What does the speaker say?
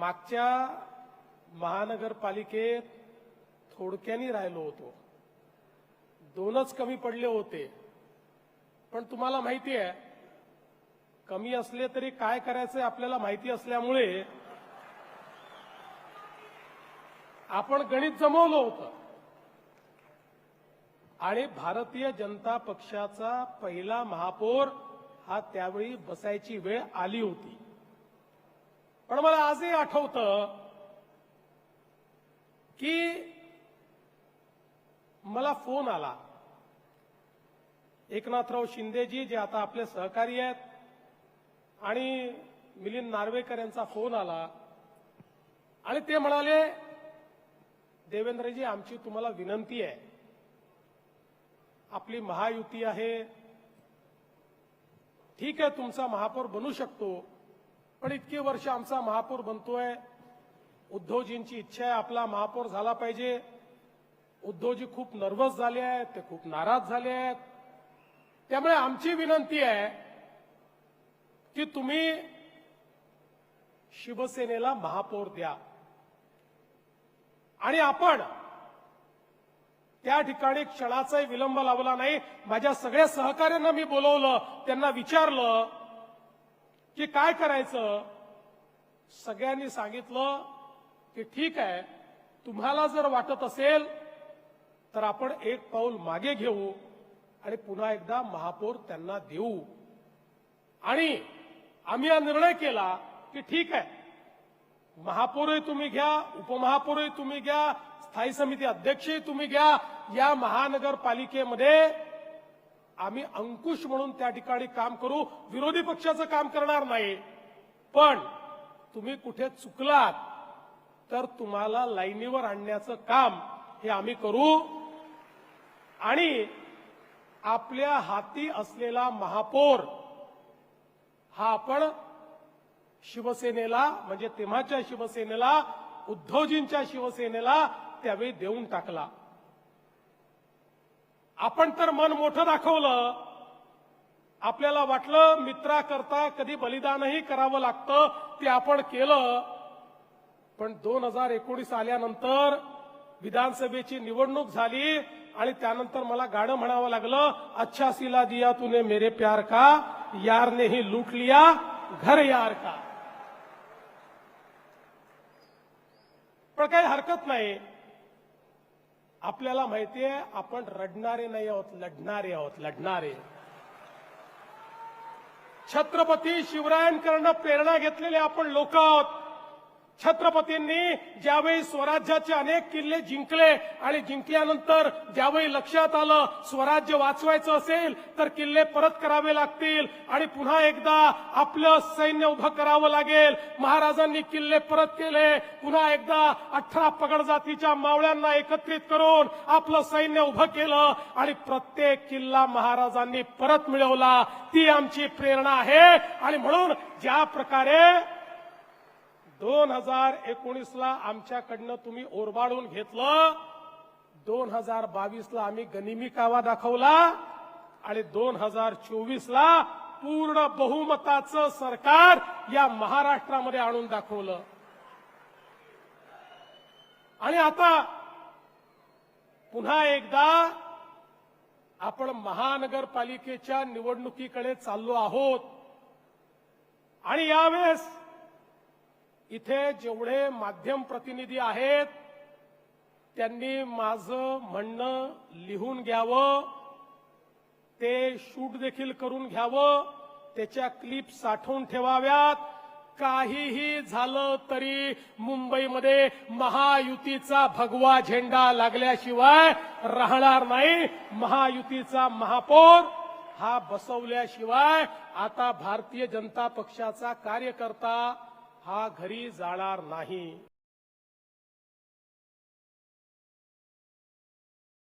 मागच्या महानगरपालिकेत थोडक्यानी राहिलो होतो. दोनच कमी पडले होते. पण तुम्हाला माहिती आहे कमी असले तरी काय करायचं आपल्याला माहिती असल्यामुळे आपण गणित जमवलं होतं. आणि भारतीय जनता पक्षाचा पहिला महापौर हा त्यावेळी बसायची वेळ आली होती. पण मला आजही आठवतं की मला फोन आला. एकनाथराव शिंदेजी जे आता आपले सहकारी आहेत आणि मिलिंद नार्वेकर यांचा फोन आला आणि ते म्हणाले देवेंद्रजी आमची तुम्हाला विनंती आहे. आपली महायुती आहे. ठीक आहे तुमचा महापौर बनू शकतो. पण इतकी वर्ष आमचा महापौर बनतोय. उद्धवजींची इच्छा आहे आपला महापौर झाला पाहिजे. उद्धवजी खूप नर्वस झाले आहेत ते खूप नाराज झाले आहेत. त्यामुळे आमची विनंती आहे की तुम्ही शिवसेनेला महापौर द्या. आणि आपण त्या ठिकाणी क्षणाचाही विलंब लावला नाही. माझ्या सगळ्या सहकार्यांना मी बोलवलं त्यांना विचारलं. की काय करायचं? सगळ्यांनी सांगितलं की ठीक आहे तुम्हाला जर वाटत असेल तर आपण एक पाऊल मागे घेऊ आणि पुन्हा एकदा महापौर त्यांना देऊ. आणि आम्ही हा निर्णय केला की ठीक आहे. महापौरही तुम्ही घ्या उपमहापौरही तुम्ही घ्या स्थायी समिती अध्यक्षही तुम्ही घ्या. या महानगरपालिकेमध्ये आम्ही अंकुश म्हणून त्या ठिकाणी काम करू. विरोधी पक्षाचं काम करणार नाही. पण तुम्ही कुठे चुकलात तर तुम्हाला लाईनीवर आणण्याचं काम हे आम्ही करू. आणि आपल्या हाती असलेला महापौर हा आपण शिवसेनेला म्हणजे तेव्हाच्या शिवसेनेला उद्धवजींच्या शिवसेनेला त्यावेळी देऊन टाकला. आपण तर मन मोठं दाखवलं. आपल्याला वाटलं मित्राकरता कधी बलिदानही करावं लागतं ते आपण केलं. पण दोन हजार एकोणीस आल्यानंतर विधानसभेची निवडणूक झाली आणि त्यानंतर मला गाणं म्हणावं लागलं अच्छा सिला दिया तूने मेरे प्यार का? यारने ही लूट लिया घर यार का? पण काही हरकत नाही. आपल्याला माहितीये आपण रडणारे नाही आहोत लढणारे आहोत लढणारे. छत्रपती शिवरायांकडनं प्रेरणा घेतलेले आपण लोक आहोत. छत्रपतींनी ज्यावेळी स्वराज्याचे अनेक किल्ले जिंकले आणि जिंकल्यानंतर ज्यावेळी लक्षात आलं स्वराज्य वाचवायचं असेल तर किल्ले परत करावे लागतील आणि पुन्हा एकदा आपलं सैन्य उभं करावं लागेल. महाराजांनी किल्ले परत केले पुन्हा एकदा अठरा पगड जातीच्या मावळ्यांना एकत्रित करून आपलं सैन्य उभं केलं आणि प्रत्येक किल्ला महाराजांनी परत मिळवला. ती आमची प्रेरणा आहे आणि म्हणून ज्या प्रकारे दोन हजार एकोणीसला आमच्याकडनं तुम्ही ओरबाडून घेतलं. दोन हजार बावीसला आम्ही गनिमी कावा दाखवला. आणि दोन हजार चोवीसला पूर्ण बहुमताचं सरकार या महाराष्ट्रामध्ये आणून दाखवलं. आणि आता पुन्हा एकदा आपण महानगरपालिकेच्या निवडणुकीकडे चाललो आहोत. आणि यावेळेस इथे जेवढे माध्यम प्रतिनिधी आहेत त्यांनी माझं म्हणणं लिहून घ्यावं ते शूट देखील करून घ्यावं त्याच्या क्लिप साठवून ठेवाव्यात. काहीही झालं तरी मुंबईमध्ये महायुतीचा भगवा झेंडा लागल्याशिवाय राहणार नाही. महायुतीचा महापौर हा बसवल्याशिवाय आता भारतीय जनता पक्षाचा कार्यकर्ता हा घरी जाणार नाही.